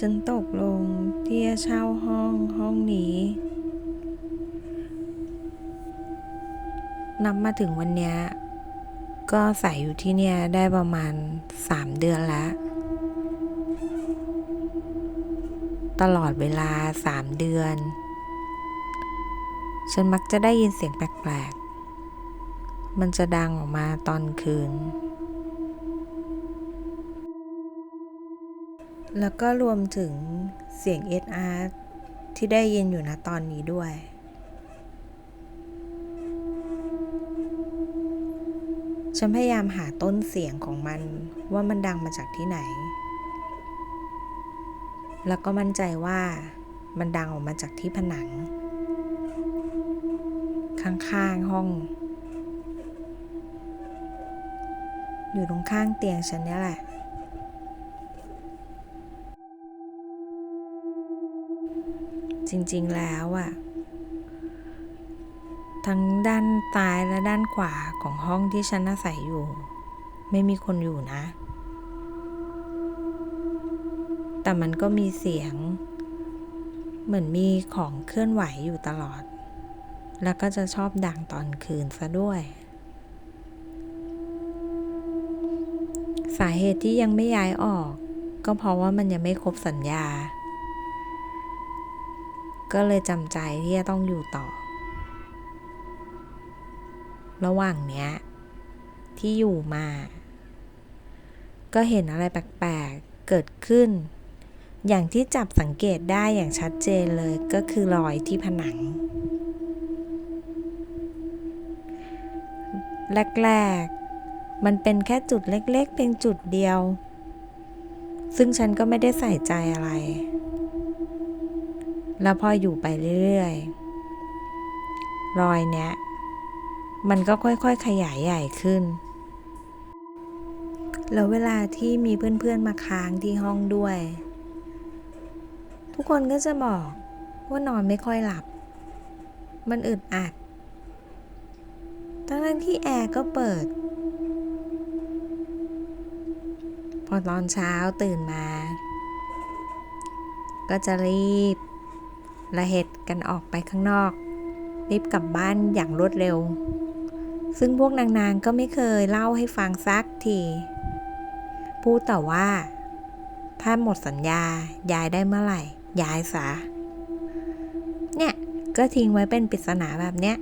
ฉันตกลงที่จะเช่าห้องห้องนี้นับมาถึงวันนี้ก็อาศัยอยู่ที่เนี่ยได้ประมาณสามเดือนแล้ว ตลอดเวลาสามเดือน ฉันมักจะได้ยินเสียงแปลกๆ มันจะดังออกมาตอนคืน แล้วก็รวมถึงเสียง SR ที่ได้ยินอยู่นะตอนนี้ด้วย ฉันพยายามหาต้นเสียงของมันว่ามันดังมาจากที่ไหน แล้วก็มั่นใจว่ามันดังออกมาจากที่ผนัง ข้างๆห้อง อยู่ตรงข้างเตียงฉันเนี่ยแหละ จริงๆแล้วอะทั้งด้านซ้ายและด้านขวาของห้องที่ฉันอาศัยอยู่ ไม่มีคนอยู่นะ แต่มันก็มีเสียง เหมือนมีของเคลื่อนไหวอยู่ตลอด แล้วก็จะชอบดังตอนคืนซะด้วย สาเหตุที่ยังไม่ย้ายออก ก็เพราะว่ามันยังไม่ครบสัญญา ก็เลยจำใจที่จะต้องอยู่ต่อ ระหว่างเนี้ย ที่อยู่มา ก็เห็นอะไรแปลกๆ เกิดขึ้น อย่างที่จับสังเกตได้อย่างชัดเจนเลยก็คือรอยที่ผนัง แรกๆ มันเป็นแค่จุดเล็กๆ เพียงจุดเดียว ซึ่งฉันก็ไม่ได้ใส่ใจอะไร แล้วพออยู่ไปเรื่อยๆ รอยเนี้ย มันก็ค่อยๆ ขยายใหญ่ขึ้น แล้วเวลาที่มีเพื่อนๆ มาค้างที่ห้องด้วย ทุกคนก็จะบอกว่านอนไม่ค่อยหลับ มันอึดอัด ทั้งๆที่แอร์ก็เปิด พอตอนเช้าตื่นมา ก็จะรีบ ระเหตุกันออกไปข้างนอก รีบกลับบ้านอย่างรวดเร็ว ซึ่งพวกนางๆก็ไม่เคยเล่าให้ฟังสักทีพูดแต่ว่า ถ้าหมดสัญญาย้ายได้เมื่อไหร่ ย้ายซะเนี่ยก็ทิ้งไว้เป็นปริศนาแบบเนี้ย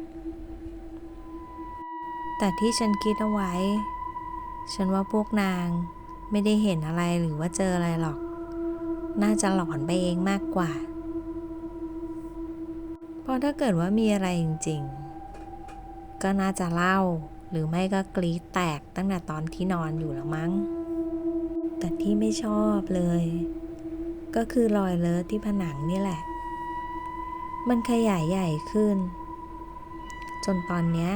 แต่ที่ฉันคิดเอาไว้ ฉันว่าพวกนางไม่ได้เห็นอะไรหรือว่าเจออะไรหรอก น่าจะหลอนไปเองมากกว่า เพราะถ้าเกิดว่ามีอะไรจริงๆ ก็น่าจะเล่า หรือไม่ก็กรีดแตกตั้งแต่ตอนที่นอนอยู่แล้วมั้ง แต่ที่ไม่ชอบเลย ก็คือรอยเลอะที่ผนังนี่แหละ มันขยายใหญ่ขึ้น จนตอนเนี้ย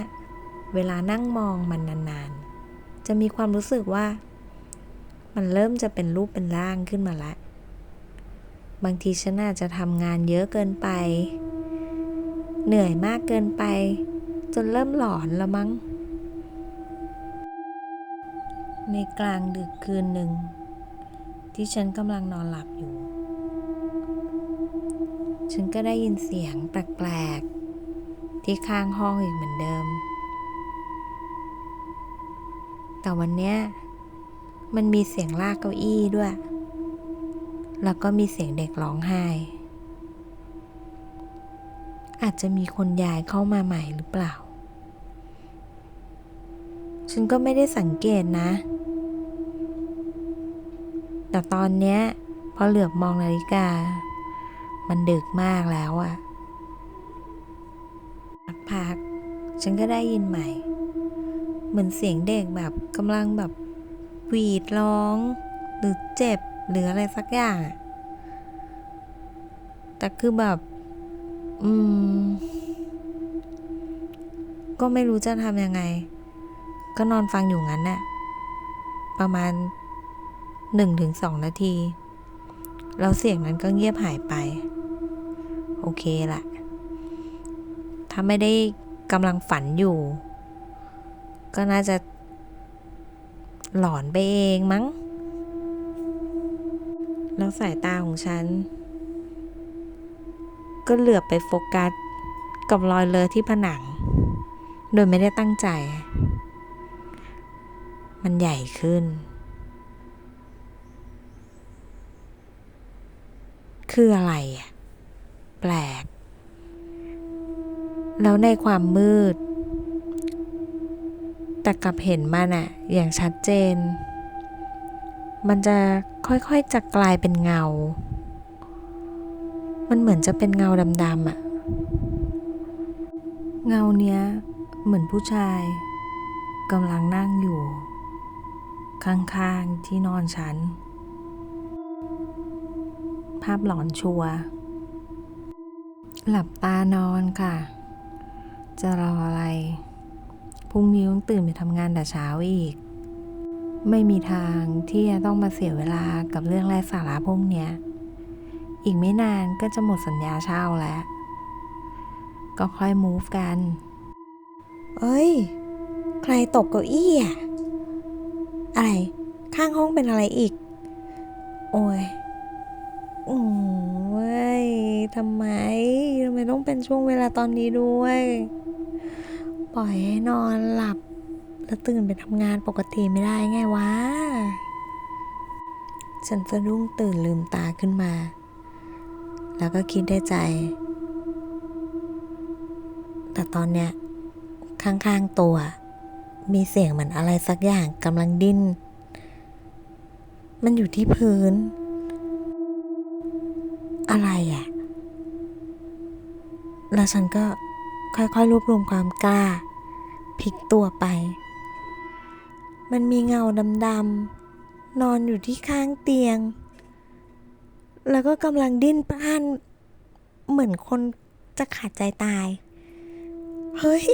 เวลานั่งมองมันนานๆ จะมีความรู้สึกว่า มันเริ่มจะเป็นรูปเป็นร่างขึ้นมาละ บางทีฉันอาจจะทำงานเยอะเกินไป เหนื่อยมากเกินไป จนเริ่มหลอนแล้วมั้ง ในกลางดึกคืนหนึ่ง ที่ฉันกำลังนอนหลับอยู่ ฉันก็ได้ยินเสียงแปลกๆ ที่ข้างห้องอีกเหมือนเดิม แต่วันเนี้ยมันมีเสียงลากเก้าอี้ด้วย แล้วก็มีเสียงเด็กร้องไห้ อาจจะมีคนย้ายเข้ามาใหม่หรือเปล่า ฉันก็ไม่ได้สังเกตนะ แต่ตอนเนี้ยพอเหลือบมองนาฬิกา มันดึกมากแล้วอะพักๆฉันก็ได้ยินใหม่ เหมือนเสียงเด็กแบบกำลังแบบหวีดร้อง หรือเจ็บ หรืออะไรสักอย่าง แต่คือแบบ อืม ก็ไม่รู้จะทำยังไง ก็นอนฟังอยู่งั้นน่ะ ประมาณหนึ่งถึงสองนาที แล้วเสียงนั้นก็เงียบหายไป โอเคละถ้าไม่ได้กำลังฝันอยู่ ก็น่าจะหลอนไปเองมั้ง แล้วสายตาของฉัน ก็เหลือไปโฟกัสกับรอยเลอะที่ผนัง โดยไม่ได้ตั้งใจ มันใหญ่ขึ้น คืออะไรอะแปลก แล้วในความมืด แต่กลับเห็นมันอะอย่างชัดเจน มันจะค่อยๆจะกลายเป็นเงา มันเหมือนจะเป็นเงาดำๆอะเงาเนี้ย เหมือนผู้ชายกำลังนั่งอยู่ ข้างๆที่นอนฉัน ภาพหลอนชัวร์หลับตานอนค่ะ จะรออะไร พรุ่งนี้ต้องตื่นไปทำงานแต่เช้าอีก ไม่มีทางที่จะต้องมาเสียเวลากับเรื่องไร้สาระพวกเนี้ย อีกไม่นานก็จะหมดสัญญาเช่าแล้ว ก็ค่อย move กัน เอ้ย ใครตกเก้าอี้อะอะไร ข้างห้องเป็นอะไรอีก โอ้ยโอ้ยทำไมทำไมต้องเป็นช่วงเวลาตอนนี้ด้วย ปล่อยให้นอนหลับ แล้วตื่นไปทำงานปกติไม่ได้ไงวะ ฉันสะดุ้งตื่นลืมตาขึ้นมา แล้วก็คิดได้ใจ แต่ตอนเนี้ยข้างๆตัว มีเสียงเหมือนอะไรสักอย่างกำลังดิ้น มันอยู่ที่พื้น อะไรอะ่ะ แล้วฉันก็ค่อยๆรวบรวมความกล้าพลิกตัวไป มันมีเงาดำๆนอนอยู่ที่ข้างเตียง แล้วก็กำลังดิ้นพล่าน เหมือนคนจะขาดใจตาย เฮ้ย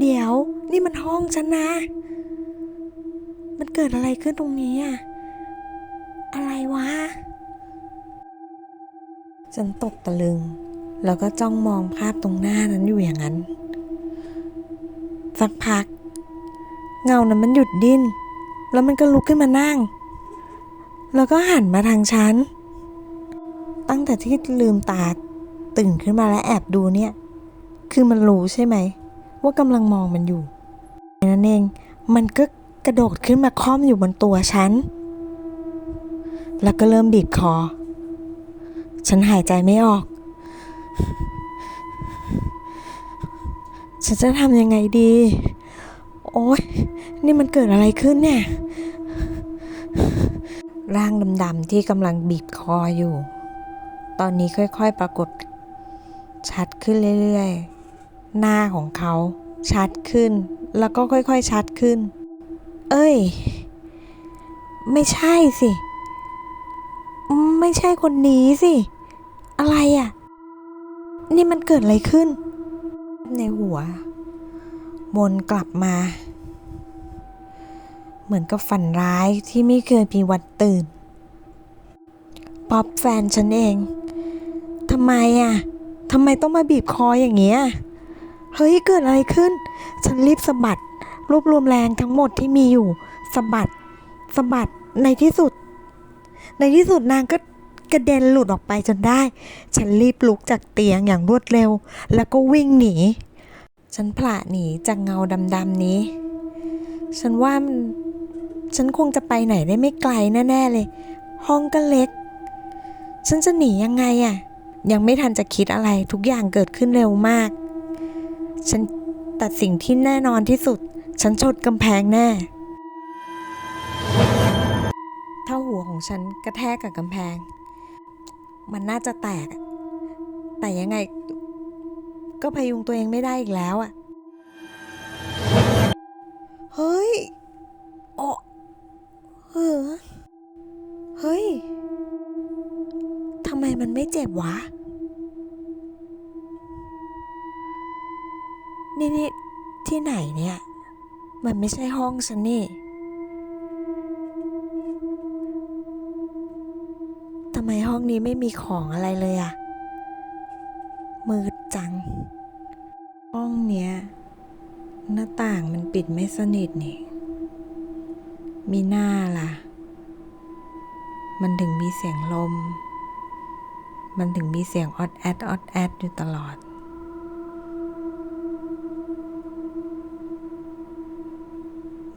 เดี๋ยว นี่มันห้องฉันนะ มันเกิดอะไรขึ้นตรงนี้อะอะไรวะ ฉันตกตะลึง แล้วก็จ้องมองภาพตรงหน้านั้นอยู่อย่างนั้น สักพัก เงานั้นมันหยุดดิ้น แล้วมันก็ลุกขึ้นมานั่ง แล้วก็หันมาทางฉัน ตั้งแต่ที่ลืมตาตื่นขึ้นมาและแอบดูเนี่ย คือมันรู้ใช่ไหม ว่ากำลังมองมันอยู่นั่นเองมันก็กระโดดขึ้นมาคล่อมอยู่บนตัวฉัน แล้วก็เริ่มบีบคอ ฉันหายใจไม่ออก ฉันจะทำยังไงดี โอ๊ย นี่มันเกิดอะไรขึ้นเนี่ย ร่างดำๆที่กำลังบีบคออยู่ ตอนนี้ค่อย ๆ ปรากฏ ชัดขึ้นเรื่อยๆ หน้าของเขาชัดขึ้น แล้วก็ค่อยๆ ชัดขึ้น เอ้ย ไม่ใช่สิ ไม่ใช่คนนี้สิ อะไรอะ่ะ นี่มันเกิดอะไรขึ้น ในหัววนกลับมา เหมือนกับฝันร้ายที่ไม่เคยมีวันตื่น ป๊อปแฟนฉันเอง ไมอะทำไมต้องมาบีบคออย่างเงี้ย เฮ้ยเกิดอะไรขึ้น ฉันรีบสะบัด รวบรวมแรงทั้งหมดที่มีอยู่สะบัดสะบัดในที่สุด ในที่สุดนางก็กระเด็นหลุดออกไปจนได้ ฉันรีบลุกจากเตียงอย่างรวดเร็ว แล้วก็วิ่งหนี ฉันผละหนีจากเงาดำๆนี้ ฉันว่ามันฉันคงจะไปไหนได้ไม่ไกลแน่ๆเลย ห้องก็เล็ก ฉันจะหนียังไงอะ ยังไม่ทันจะคิดอะไรทุกอย่างเกิดขึ้นเร็วมาก ฉันแต่สิ่งที่แน่นอนที่สุด ฉันชนกำแพงแน่ ถ้าหัวของฉันกระแทกกับกำแพง มันน่าจะแตก แต่ยังไง ก็พยุงตัวเองไม่ได้อีกแล้วอะ เฮ้ย โอ้เออเฮ้ย ทำไมันไม่เจ็บวะ นี่นี่ที่ไหนเนี่ย มันไม่ใช่ห้องฉันนี่ทำไมห้องนี้ไม่มีของอะไรเลยอะมืดจัง ห้องเนี้ย หน้าต่างมันปิดไม่สนิทนี่ มีหน้าล่ะ มันถึงมีเสียงลม มันถึงมีเสียงออดแอดออดแอดอยู่ตลอด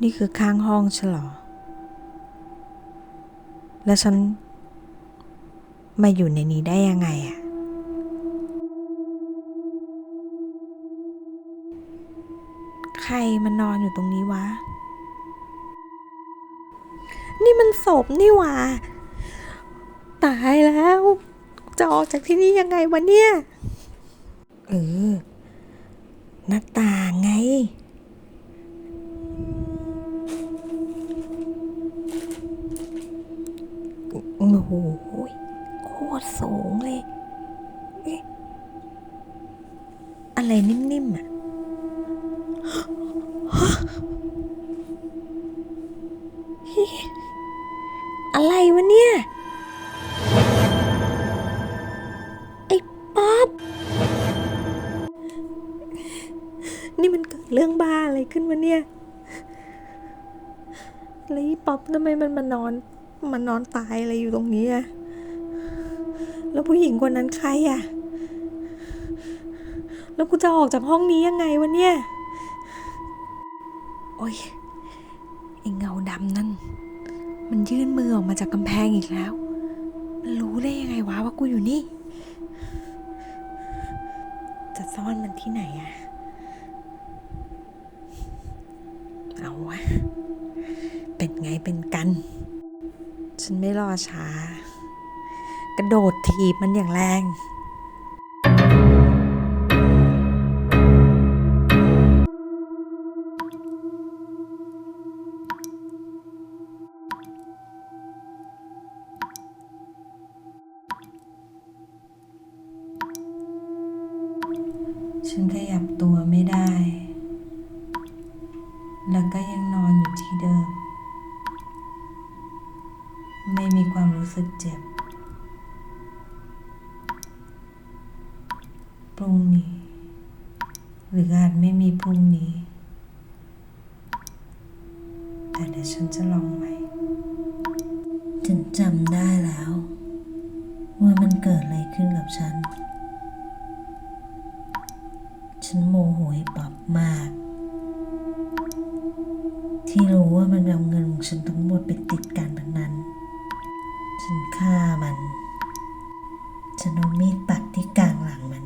นี่คือข้างห้องฉันเหรอแล้วฉัน มาอยู่ในนี้ได้ยังไงอะใครมานอนอยู่ตรงนี้วะ นี่มันศพนี่ว่าตายแล้ว จะออกจากที่นี่ยังไงวะเนี่ย เออ หน้าต่างไง โอ้โหโคตรสูงเลย เอ๊ะ อะไรนิ่มๆอะ เกิดเรื่องบ้าอะไรขึ้นวะเนี่ยแล้วไอ้ป๊อปทำไมมันมานอนมันนอนตายอะไรอยู่ตรงนี้อะแล้วผู้หญิงคนนั้นใครอะแล้วกูจะออกจากห้องนี้ยังไงวะเนี่ย โอ้ยไอ้เงาดำนั่น มันยื่นมือออกมาจากกำแพงอีกแล้ว มันรู้ได้ยังไงวะว่ากูอยู่นี่ จะซ่อนมันที่ไหนอะ เอาวะเป็นไงเป็นกัน ฉันไม่รอช้า กระโดดถีบมันอย่างแรงฉันขยับตัวไม่ได้แล้ว รุ่งนี้ หรืออาจไม่มีพรุ่งนี้ แต่เดี๋ยวฉันจะลองใหม่ฉันจำได้แล้ว ว่ามันเกิดอะไรขึ้นกับฉัน ฉันโมโหไอ้ปอบมาก ที่รู้ว่ามันเอาเงินของฉันทั้งหมดไปติดการพนัน ฉันฆ่ามัน ฉันเอามีดปักที่กลางหลังมัน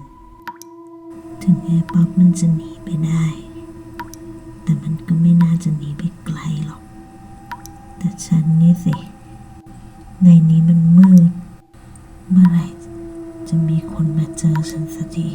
ถึงไอ้ป๊อปมันจะหนีไปได้ แต่มันก็ไม่น่าจะหนีไปไกลหรอก แต่ฉันนี่สิ ในนี้มันมืด เมื่อไหร่จะมีคนมาเจอฉันสักที